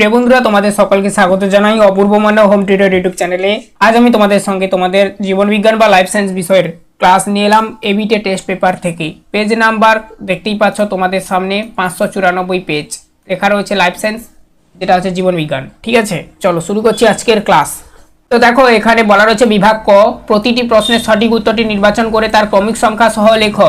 প্রিয় বন্ধুরা, তোমাদের সকলকে স্বাগত জানাই Apurba Manab home tutor YouTube চ্যানেলে আজ আমি তোমাদের সঙ্গে তোমাদের জীবন বিজ্ঞান বা লাইফ সায়েন্স বিষয়ের ক্লাস নিয়ে এলাম এবিটে টেস্ট পেপার থেকে। পেজ নাম্বার দেখতেই পাচ্ছ তোমাদের সামনে পাঁচশো চুরানব্বই পেজ লেখা রয়েছে লাইফ সায়েন্স যেটা হচ্ছে জীবন বিজ্ঞান ঠিক আছে? চলো শুরু করছি আজকের ক্লাস তো দেখো, এখানে বলা রয়েছে বিভাগ ক। প্রতিটি প্রশ্নের সঠিক উত্তরটি নির্বাচন করে তার ক্রমিক সংখ্যা সহ লেখো।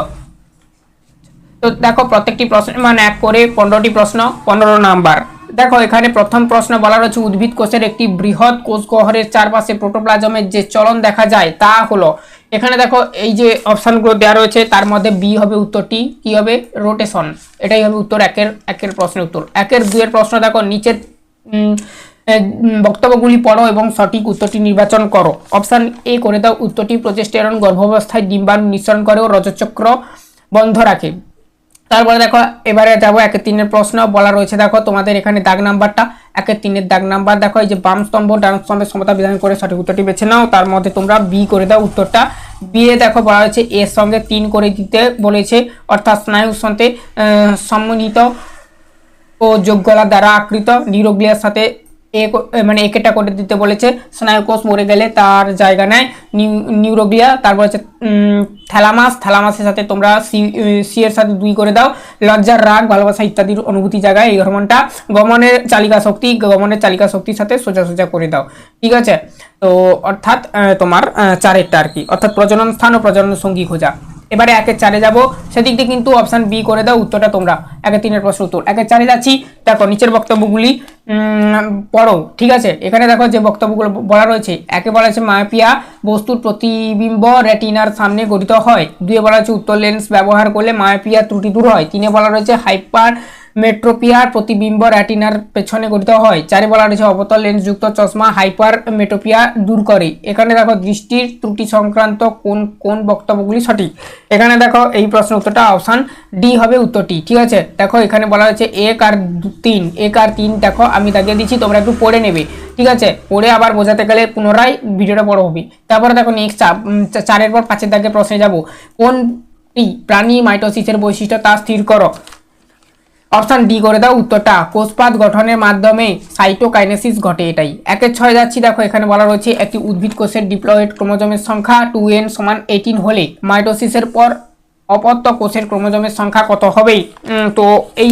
তো দেখো, প্রত্যেকটি প্রশ্নের মান এক করে পনেরোটি প্রশ্ন, পনেরো নাম্বার। দেখো, এখানে প্রথম প্রশ্ন বলা রয়েছে, উদ্ভিদ কোষের একটি বৃহৎ কোষ গহরের চারপাশে প্রোটোপ্লাজমের যে চলন দেখা যায়, তা হলো, এখানে দেখো, এই যে অপশানগুলো দেওয়া রয়েছে, তার মধ্যে বি হবে উত্তরটি কি হবে রোটেশন এটাই হবে উত্তর একের একের প্রশ্নের উত্তর। একের দুইয়ের প্রশ্ন দেখো, নিচের বক্তব্যগুলি পড়ো এবং সঠিক উত্তরটি নির্বাচন করো। অপশান এ করে দাও, উত্তরটি প্রচেষ্টারণ গর্ভাবস্থায় ডিম্বাণু নিঃসরণ করে ও রজচক্র বন্ধ রাখে। তারপরে দেখো, এবারে যাব একে তিনের প্রশ্ন বলা রয়েছে। দেখো, তোমাদের এখানে দাগ নাম্বারটা একের তিনের দাগ নাম্বার। দেখো, এই যে বাম স্তম্ভ, ডান স্তম্ভের সমতা বিধান করে সঠিক উত্তরটি বেছে নাও। তার মধ্যে তোমরা বি করে দাও উত্তরটা। বিয়ে দেখো বলা হয়েছে এর সঙ্গে তিন করে দিতে বলেছে, অর্থাৎ স্নায়ুর সঙ্গে সম্মানিত ও যোগ্যলা দ্বারা আকৃত নিউরোগ্লিয়ার সাথে এ মানে একেটা করে দিতে বলেছে। স্নায়ুকোষ মরে গেলে তার জায়গা নেয় নিউ- নিউরোগ্লিয়া, তারপর হচ্ছে থ্যালামাস। থ্যালামাসের সাথে তোমরা সি সি এর সাথে দুই করে দাও। লজ্জার রাগ, ভালোবাসা ইত্যাদির অনুভূতি জায়গায় এই হরমোনটা। গমনের চালিকা শক্তি, গমনের চালিকা শক্তির সাথে সোজা সোজা করে দাও। ঠিক আছে? তো অর্থাৎ তোমার চারেরটা আর কি। অর্থাৎ প্রজনন স্থান ও প্রজনন সঙ্গী খোঁজা। এবারে একের চারে যাব। সেদিক দিয়ে কিন্তু অপশন বি করে দাও, উত্তরটা তোমরা। একে তিনের প্রশ্ন উত্তর। একের চারে যাচ্ছি। দেখো, নিচের বক্তব্যগুলি পড়ো, ঠিক আছে? এখানে দেখো যে বক্তব্যগুলো বলা রয়েছে। একে বলা হয়েছে মায়াপিয়া, বস্তুর প্রতিবিম্ব রেটিনার সামনে গঠিত হয়। দুয়ে বলা হয়েছে উত্তর লেন্স ব্যবহার করলে মায়াপিয়া ত্রুটি দূর হয়। তিনে বলা রয়েছে হাইপার মেট্রোপিয়ার প্রতিবিম্ব রেটিনার পেছনে গঠিত হয়। চারে বলা রয়েছে অবতল লেন্সযুক্ত চশমা হাইপার মেট্রোপিয়া দূর করে। এখানে দেখো দৃষ্টির ত্রুটি সংক্রান্ত কোন কোন বক্তব্যগুলি সঠিক? এখানে দেখো এই প্রশ্ন উত্তরটা অপশান ডি হবে উত্তরটি, ঠিক আছে? দেখো এখানে বলা হয়েছে এক আর তিন, এক আর তিন দেখো আমি দাগিয়ে দিচ্ছি, তোমরা একটু পড়ে নেবে, ঠিক আছে? পড়ে আবার বোঝাতে গেলে পুনরায় ভিডিওটা বড় হবে। তারপরে দেখো নেক্সট চারের পর পাঁচের দাগে প্রশ্নে যাব। কোনটি প্রাণী মাইটোসিসের বৈশিষ্ট্য তা স্থির করো? অপশন ডি করে দাও উত্তরটা। কোষপাত গঠনের মাধ্যমে সাইটোকাইনেসিস ঘটে এটাই। একের ছয় যাচ্ছি, দেখো এখানে বলা রয়েছে একটি উদ্ভিদ কোষের ডিপ্লয়েড ক্রোমোজমের সংখ্যা টু এন সমান এইটিন হলে মাইটোসিসের পর অপত্য কোষের ক্রোমোজোমের সংখ্যা কত হবে? তো এই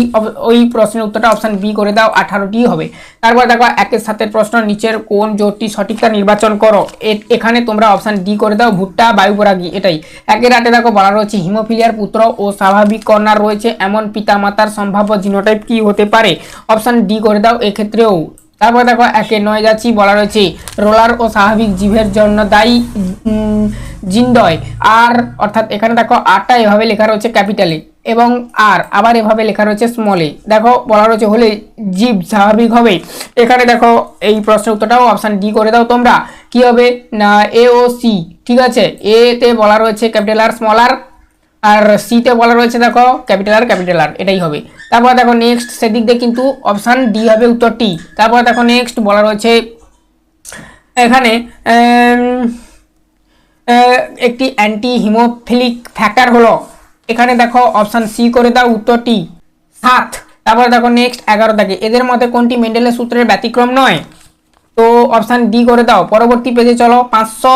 ওই প্রশ্নের উত্তরটা অপশন বি করে দাও আঠারোটি হবে। তারপর দেখো একের সাথে প্রশ্ন, নিচের কোন জোটটি সঠিকটা নির্বাচন করো? এখানে তোমরা অপশান ডি করে দাও, ভুট্টা বায়ুপরাগী এটাই। একের আটে দেখো বলা রয়েছে, হিমোফিলিয়ার পুত্র ও স্বাভাবিক কন্যার রয়েছে, এমন পিতামাতার সম্ভাব্য জিনোটাইপ কি হতে পারে? অপশান ডি করে দাও, এক্ষেত্রেও। তারপর দেখো, একে নয় যাচ্ছি বলা রয়েছে, রোলার ও স্বাভাবিক জীবের জন্য দায়ী জিন্দয়। আর অর্থাৎ এখানে দেখো আরটা এভাবে লেখা রয়েছে ক্যাপিটালে এবং আর, আবার এভাবে লেখা রয়েছে স্মলে। দেখো, বলা রয়েছে হলে জীব স্বাভাবিক হবে। এখানে দেখো, এই প্রশ্নের উত্তরটাও অপশান ডি করে দাও তোমরা। কি হবে? না এ ও সি ঠিক আছে? এতে বলা রয়েছে ক্যাপিটাল আর স্মল আর আর সিতে বলা রয়েছে দেখো ক্যাপিটাল আর ক্যাপিটাল আর এটাই হবে। তারপর দেখো নেক্সট সেদিক দিয়ে কিন্তু অপশান ডি হবে উত্তরটি তারপর দেখো নেক্সট বলা রয়েছে, এখানে একটি অ্যান্টি হিমোফিলিক ফ্যাক্টর হলো। এখানে দেখো অপশান সি করে দাও উত্তরটি সাত, তারপর দেখো নেক্সট এগারো থাকে এদের মধ্যে কোনটি মেন্ডেলের সূত্রের ব্যতিক্রম নয়? তো অপশান ডি করে দাও। পরবর্তী পেজে চলো, পাঁচশো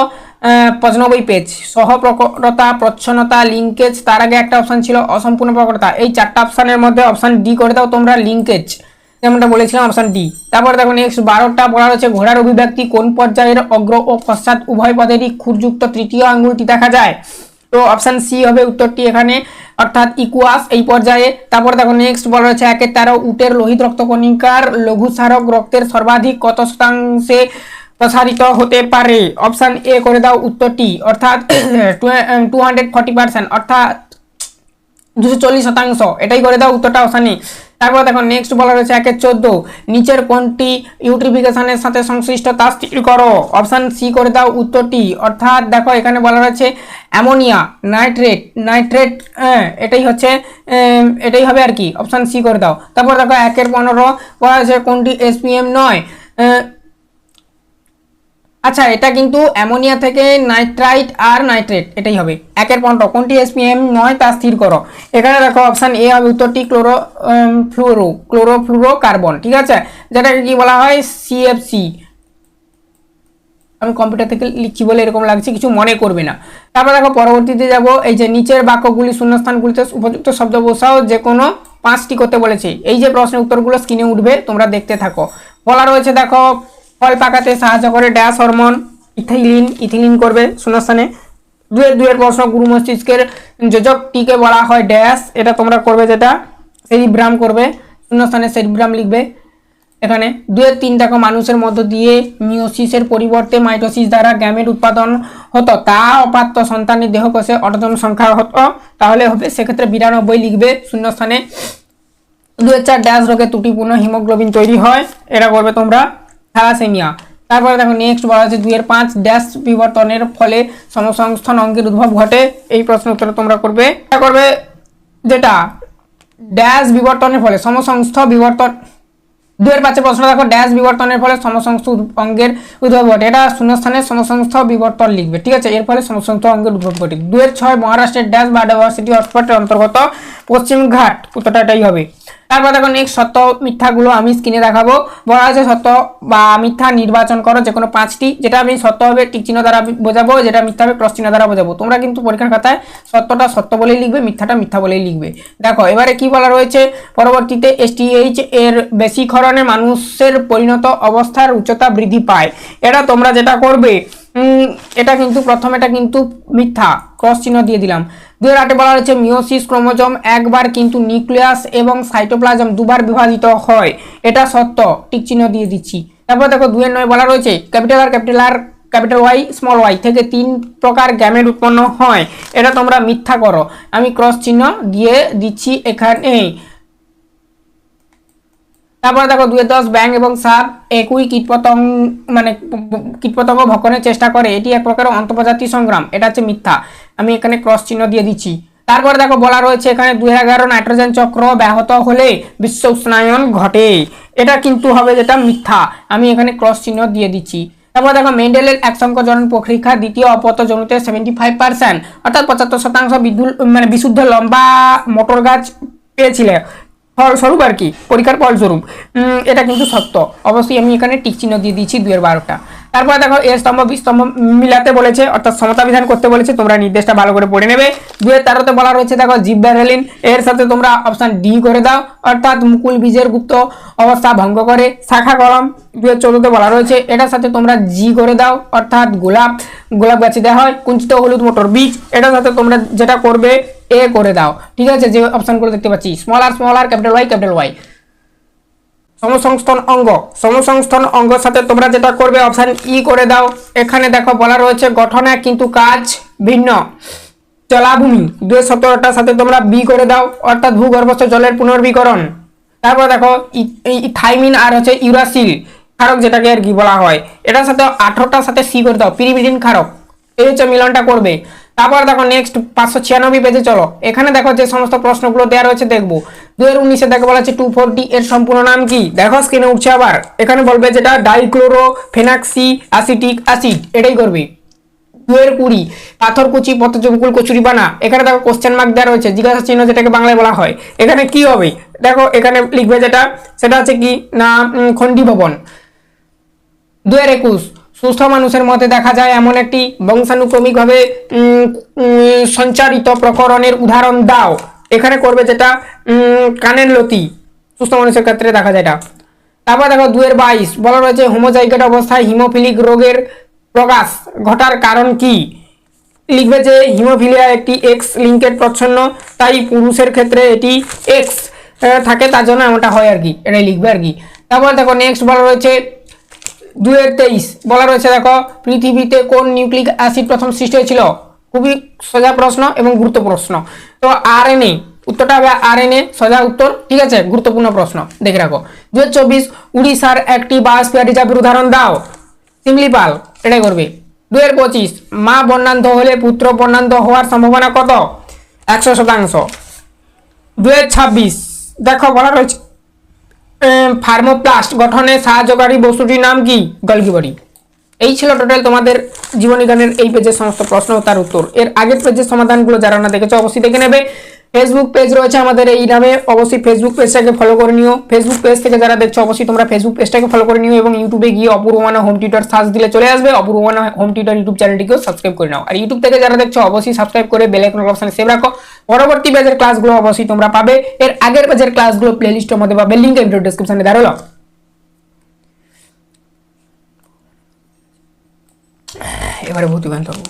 পঁচানব্বই পেজ সহপ্রকটতা, প্রচ্ছন্নতা লিঙ্কেজ তার আগে একটা অপশান ছিল অসম্পূর্ণ প্রকটতা। এই চারটা অপশানের মধ্যে অপশান ডি করে দাও তোমরা লিঙ্কেজ যেমনটা বলেছিলাম অপশান ডি তারপর দেখো নেক্সট বারোটা বলা রয়েছে ঘোড়ার অভিব্যক্তি কোন পর্যায়ের অগ্র ও পশ্চাৎ উভয় পদেরই খুরযুক্ত তৃতীয় আঙ্গুলটি দেখা যায়। তো অপশান সি হবে উত্তরটি এখানে, অর্থাৎ ইকুয়াস এই পর্যায়ে। তারপর দেখো নেক্সট বলা রয়েছে একের তেরো, উটের লোহিত রক্তকণিকার লঘু সারক রক্তের সর্বাধিক কত শতাংশে প্রসারিত হতে পারে। অপশান এ করে দাও উত্তরটি। অর্থাৎ টু হান্ড্রেড ফর্টি পার্সেন্ট অর্থাৎ দুশো চল্লিশ শতাংশ। এটাই করে দাও উত্তরটা অসানি তারপর দেখো নেক্সট বলা রয়েছে একের চোদ্দ। নিচের কোনটি ইউট্রিফিকেশনের সাথে সংশ্লিষ্ট তা স্থির করো। অপশান সি করে দাও উত্তরটি। অর্থাৎ দেখো, এখানে বলা রয়েছে অ্যামোনিয়া, নাইট্রেট নাইট্রেট এটাই হচ্ছে এটাই হবে আর কি। অপশান সি করে দাও। তারপর দেখো, একের পনেরো, বলা রয়েছে কোনটি এসপিএম নয়। আচ্ছা এটা কিন্তু অ্যামোনিয়া থেকে নাইট্রাইট আর নাইট্রেট, এটাই হবে। একের পন্ট কোনটি এসপিএম নয় তা স্থির করো। এখানে দেখো অপশান এ হবে উত্তরটি ক্লোরো ফ্লুরো ক্লোরোফ্লুরো কার্বন ঠিক আছে? যেটাকে কি বলা হয়? সিএফসি আমি কম্পিউটার থেকে লিখছি বলে এরকম লাগছে, কিছু মনে করবে না। তারপর দেখো পরবর্তীতে যাব, এই যে নিচের বাক্যগুলি শূন্যস্থানগুলিতে উপযুক্ত শব্দ বসাও, যে কোনো পাঁচটি করতে বলেছে। এই যে প্রশ্নের উত্তরগুলো স্ক্রিনে উঠবে, তোমরা দেখতে থাকো। বলা রয়েছে দেখো ফল পাকাতে সাহায্য করে ড্যাশ হরমোন, ইথিলিন ইথিলিন করবে শূন্যস্থানে। দুয়ের দুয়ের প্রশ্ন, গুরু মস্তিষ্কের যোজকটিকে বলা হয় ড্যাশ, এটা তোমরা করবে যেটা, সেরিব্রাম করবে, শূন্যস্থানে সেরিব্রাম লিখবে। এখানে দুয়ের তিন টাকা মানুষের মধ্য দিয়ে মিওসিসের পরিবর্তে মাইটোসিস দ্বারা গ্যামেট উৎপাদন হতো। তা অপাত্য সন্তানের দেহকোষে অটোজন সংখ্যা হতো। তাহলে হবে, সেক্ষেত্রে বিরানব্বই লিখবে শূন্যস্থানে। দুই চার, ড্যাশ রোগে ত্রুটিপূর্ণ হিমোগ্লোবিন তৈরি হয়, এটা করবে তোমরা। থ্যালাসেমিয়া। তারপরে দেখো নেক্সট বলা আছে দুইয়ের পাঁচ ড্যাশ বিবর্তনের ফলে সমসংস্থান অঙ্গের উদ্ভব ঘটে। এই প্রশ্ন উত্তর তোমরা করবে। এটা করবে যেটা? ড্যাশ বিবর্তনের ফলে সমসংস্থ বিবর্তন। দুয়ের পাঁচে প্রশ্ন দেখো ড্যাশ বিবর্তনের ফলে সমসংস্থ অঙ্গের উদ্ভব ঘটে। এটা শূন্যস্থানে সমসংস্থ বিবর্তন লিখবে, ঠিক আছে? এর ফলে সমসংস্থ অঙ্গের উদ্ভব ঘটে। দুয়ের ছয় মহারাষ্ট্রের ড্যাশ বায়োডাইভার্সিটি হটস্পটের অন্তর্গত পশ্চিমঘাট উত্তরটা এটাই হবে। তারপর দেখো নেক্সট সত্য মিথ্যাগুলো আমি স্ক্রিনে দেখাবো। বলা আছে সত্য বা মিথ্যা নির্বাচন করো যে কোনো পাঁচটি, যেটা আমি সত্য হবে টিক চিহ্ন দ্বারা বোঝাবো, যেটা মিথ্যা হবে ক্রস চিহ্ন দ্বারা বোঝাবো। তোমরা কিন্তু পরীক্ষার খাতায় সত্যটা সত্য বলেই লিখবে, মিথ্যাটা মিথ্যা বলেই লিখবে। দেখো, এবারে কি বলা রয়েছে? পরবর্তীতে এসটিএইচ এর বেশিক্ষরণে মানুষের পরিণত অবস্থার উচ্চতা বৃদ্ধি পায়। এটা তোমরা যেটা করবে এটা কিন্তু প্রথম, এটা কিন্তু মিথ্যা। ক্রস চিহ্ন দিয়ে দিলাম। দুই আটে বলা হয়েছে মিওসিস ক্রোমোজোম একবার কিন্তু নিউক্লিয়াস এবং সাইটোপ্লাজম দুবার বিভাজিত হয়। এটা সত্য টিক চিহ্ন দিয়ে দিচ্ছি। তারপর দেখো, দুয়ের নয় বলা রয়েছে, capital R capital R capital Y small Y থেকে তিন প্রকার গ্যামেট উৎপন্ন হয়। এটা তোমরা মিথ্যা করো। আমি ক্রস চিহ্ন দিয়ে দিচ্ছি এখানে। তারপরে দেখো দুই দশ ব্যাং এবং সাপ একই কীটপতঙ্গ মানে কীটপতঙ্গ ভক্ষণের চেষ্টা করে, এটি এক প্রকার অন্তর্জাতি সংগ্রাম, এটা হচ্ছে মিথ্যা। আমি এখানে ক্রস চিহ্ন দিয়ে দিচ্ছি। তারপরে দেখো বলা রয়েছে এখানে দুই এগারো নাইট্রোজেন চক্র ব্যাহত হলে বিশ্ব উষ্ণায়ন ঘটে। এটা কিন্তু হবে যেটা মিথ্যা। আমি এখানে ক্রস চিহ্ন দিয়ে দিচ্ছি। তারপর দেখো মেন্ডেলের এক সংখ্যা জনন প্রক্রিয়া, দ্বিতীয় অপত জনিতে সেভেন্টি ফাইভ পার্সেন্ট অর্থাৎ পঁচাত্তর শতাংশ বিদ্যুৎ মানে বিশুদ্ধ লম্বা মোটর গাছ পেয়েছিলে। ফলস্বরূপ আর কি, পরীক্ষার ফলস্বরূপ এটা কিন্তু সত্য। অবশ্যই আমি এখানে টিক চিহ্ন দিয়ে দিয়েছি দুয়ের বারোটা। তারপর দেখো এ স্তম্ভ বি স্তম্ভ মিলাতে বলেছে, অর্থাৎ সমতা বিধান করতে বলেছে, তোমরা নির্দেশটা ভালো করে পড়ে নেবে। দুয়ের তেরোতে বলা রয়েছে, দেখো জিব্বারেলিন এর সাথে তোমরা অপশন ডি করে দাও, অর্থাৎ মুকুল বীজের গুপ্ত অবস্থা ভঙ্গ করে, শাখা কলম, দুয়ের চোদ্দতে বলা রয়েছে, এটার সাথে তোমরা জি করে দাও, অর্থাৎ গোলাপ। গোলাপ গাছে দেওয়া হয়, কুঞ্চিত হলুদ মোটর বীজ, এটার সাথে তোমরা যেটা করবে, এ করে দাও। ঠিক আছে? যে অপশনগুলো দেখতে পাচ্ছি small R small R capital Y capital Y সমসংস্থান অঙ্গ, সমসংস্থান অঙ্গের সাথে তোমরা যেটা করবে অপশন ই করে দাও। এখানে দেখো বলা রয়েছে, গঠনে কিন্তু কাজ ভিন্ন। জলাভূমি, দুই সতেরোটার সাথে তোমরা বি করে দাও, অর্থাৎ ভূগর্ভস্থ জলের পুনর্বীকরণ। তারপর দেখো থাইমিন আর হচ্ছে ইউরাসিল। ক্ষারক যেটাকে আর কি বলা হয়, এটার সাথে আঠারোটার সাথে সি করে দাও, পিরিমিডিন ক্ষারক এই হচ্ছে মিলনটা করবে। তারপর দেখো নেক্সট পাঁচশো ছিয়ানব্বই পেজে চলো। এখানে দেখো যে সমস্ত প্রশ্নগুলো দেওয়া রয়েছে, দেখব। দুই হাজার উনিশে দেখো বলা হচ্ছে টু ফোরটি এর সম্পূর্ণ নাম কি? দেখো স্ক্রিনে উঠছে আবার। এখানে বলবে যেটা ডাইক্লোরো ফেনাক্সি অ্যাসিটিক অ্যাসিড এটাই করবে। দুয়ের কুড়ি পাথরকুচি পথজমকুল কচুরি বানা এখানে দেখো কোশ্চেন মার্ক দেওয়া রয়েছে, জিজ্ঞাসা চিহ্ন যেটাকে বাংলায় বলা হয়। এখানে কি হবে? দেখো এখানে লিখবে যেটা, সেটা হচ্ছে কি? না খণ্ডী ভবন দুয়ের একুশ। সুস্থ মানুষের মতে দেখা যায় এমন একটি বংশানুক্রমিকভাবে সঞ্চারিত প্রকরণের উদাহরণ দাও। এখানে করবে যেটা কানের লতি। সুস্থ মানুষের ক্ষেত্রে দেখা যায় এটা। তারপর দেখো দুয়ের বাইশ। বলা রয়েছে হোমোজাইগেট অবস্থায় হিমোফিলিক রোগের প্রকাশ ঘটার কারণ কি? লিখবে যে হিমোফিলিয়া একটি এক্স লিঙ্কের প্রচ্ছন্ন, তাই পুরুষের ক্ষেত্রে এটি এক্স থাকে, তার জন্য এমনটা হয় আর কি। এটাই লিখবে আর কি। তারপর দেখো নেক্সট বলা রয়েছে দুয়ের তেইশ। বলা রয়েছে, দেখো, পৃথিবীতে কোন নিউক্লিক অ্যাসিড প্রথম সৃষ্টি হয়েছিল? খুবই সোজা প্রশ্ন এবং গুরুত্ব প্রশ্ন। তো আর এন উত্তরটা হবে আর এন এ সোজা উত্তর, ঠিক আছে? গুরুত্বপূর্ণ প্রশ্ন, দেখে রাখো। দু চব্বিশ, উড়িষ্যার একটি বায়োস্পিয়ার রিজার্ভের উদাহরণ দাও। সিমলিপাল এটাই করবে। দু হাজার পঁচিশ, মা বর্ণান্ধ হলে পুত্র বর্ণান্ধ হওয়ার সম্ভাবনা কত? একশো শতাংশ। দু হাজার ছাব্বিশ, দেখো, বলা রয়েছে ফার্মোপ্লাস্ট গঠনে সাহায্যকারী বস্তুটির নাম কি? গলগি বডি এই ছিল টোটাল তোমাদের জীবনী গানের এই পেজের সমস্ত প্রশ্ন ও তার উত্তর। এর আগের পেজের সমাধানগুলো যারা না দেখেছ, অবশ্যই দেখে নেবে। ফেসবুক পেজ রয়েছে আমাদের এই নামে। অবশ্যই ফেসবুক পেজটাকে ফলো করে নিও। ফেসবুক পেজ থেকে যারা দেখছ, অবশ্যই তোমরা ফেসবুক পেজটাকে ফলো করে নিও এবং ইউটিউবে গিয়ে অপূর্বমানা হোম টিউটার সার্চ দিলে চলে আসবে। অপূর্বমানা হোম টিউটার ইউটিউব চ্যানেলটিকেও সাবস্ক্রাইব করে নাও। আর ইউটিউব থেকে যারা দেখছ, অবশ্যই সাবস্ক্রাইব করে বেল আইকন অপশনে সেভ রাখো। পরবর্তী পেজের ক্লাসগুলো অবশ্যই তোমরা পাবে। এর আগের পেজের ক্লাসগুলো প্লেলিস্টের মধ্যে পাবে। লিঙ্ক ভিডিও ডেসক্রিপশনে হলো এবারে ভৌতিক গান করব